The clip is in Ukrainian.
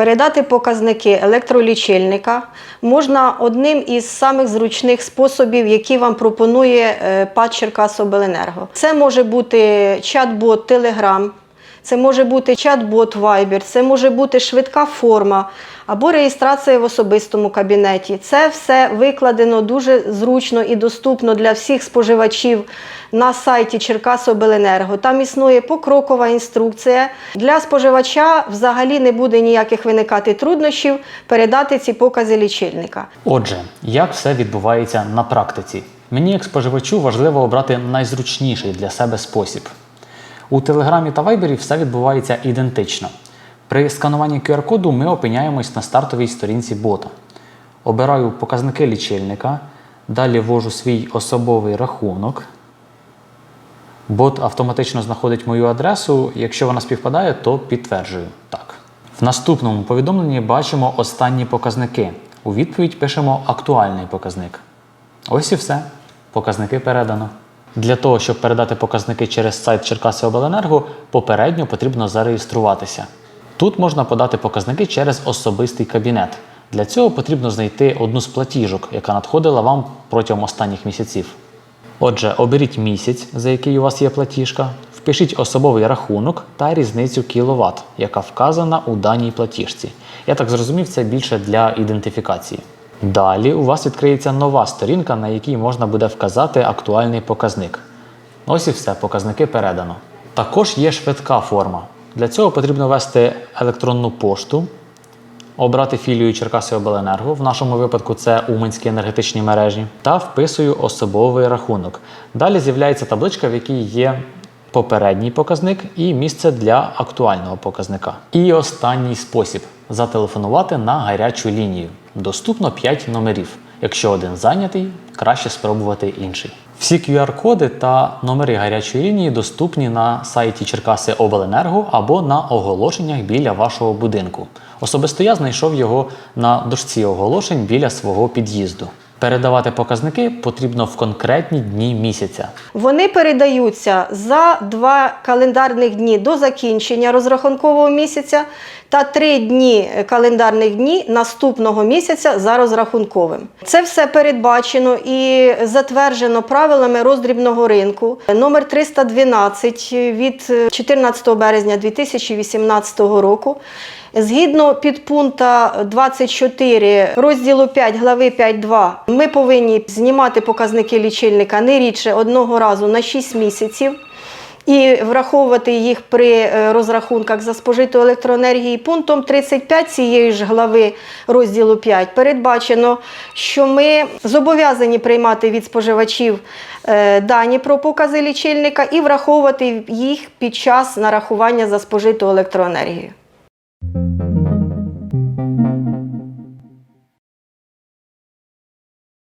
Передати показники електролічильника можна одним із самих зручних способів, які вам пропонує е, ПАД Черкасобленерго. Це може бути чат-бот Telegram, це може бути чат-бот Viber, це може бути швидка форма або реєстрація в особистому кабінеті. Це все викладено дуже зручно і доступно для всіх споживачів на сайті Черкасобленерго. Там існує покрокова інструкція. Для споживача взагалі не буде ніяких виникати труднощів передати ці покази лічильника. Отже, як все відбувається на практиці? Мені, як споживачу, важливо обрати найзручніший для себе спосіб. У Телеграмі та Вайбері все відбувається ідентично. При скануванні QR-коду ми опиняємось на стартовій сторінці бота. Обираю показники лічильника, далі ввожу свій особовий рахунок. Бот автоматично знаходить мою адресу. Якщо вона співпадає, то підтверджую. Так. В наступному повідомленні бачимо останні показники. У відповідь пишемо актуальний показник. Ось і все. Показники передано. Для того, щоб передати показники через сайт Черкаси Обленерго, попередньо потрібно зареєструватися. Тут можна подати показники через особистий кабінет. Для цього потрібно знайти одну з платіжок, яка надходила вам протягом останніх місяців. Отже, оберіть місяць, за який у вас є платіжка, впишіть особовий рахунок та різницю кіловат, яка вказана у даній платіжці. Я так зрозумів, це більше для ідентифікації. Далі у вас відкриється нова сторінка, на якій можна буде вказати актуальний показник. Ось і все, показники передано. Також є швидка форма. Для цього потрібно ввести електронну пошту, обрати філію Черкаси Обленерго, в нашому випадку це Уманські енергетичні мережі, та вписую особовий рахунок. Далі з'являється табличка, в якій є попередній показник і місце для актуального показника. І останній спосіб зателефонувати на гарячу лінію. Доступно 5 номерів. Якщо один зайнятий, краще спробувати інший. Всі QR-коди та номери гарячої лінії доступні на сайті Черкаси Обленерго або на оголошеннях біля вашого будинку. Особисто я знайшов його на дошці оголошень біля свого під'їзду. Передавати показники потрібно в конкретні дні місяця. Вони передаються за два календарних дні до закінчення розрахункового місяця та три дні календарних дні наступного місяця за розрахунковим. Це все передбачено і затверджено правилами роздрібного ринку номер 312 від 14 березня 2018 року. Згідно підпункта 24 розділу 5 глави 5.2 ми повинні знімати показники лічильника не рідше одного разу на 6 місяців і враховувати їх при е, розрахунках за спожиту електроенергії. Пунктом 35 цієї ж глави розділу 5 передбачено, що ми зобов'язані приймати від споживачів е, дані про покази лічильника і враховувати їх під час нарахування за спожиту електроенергію.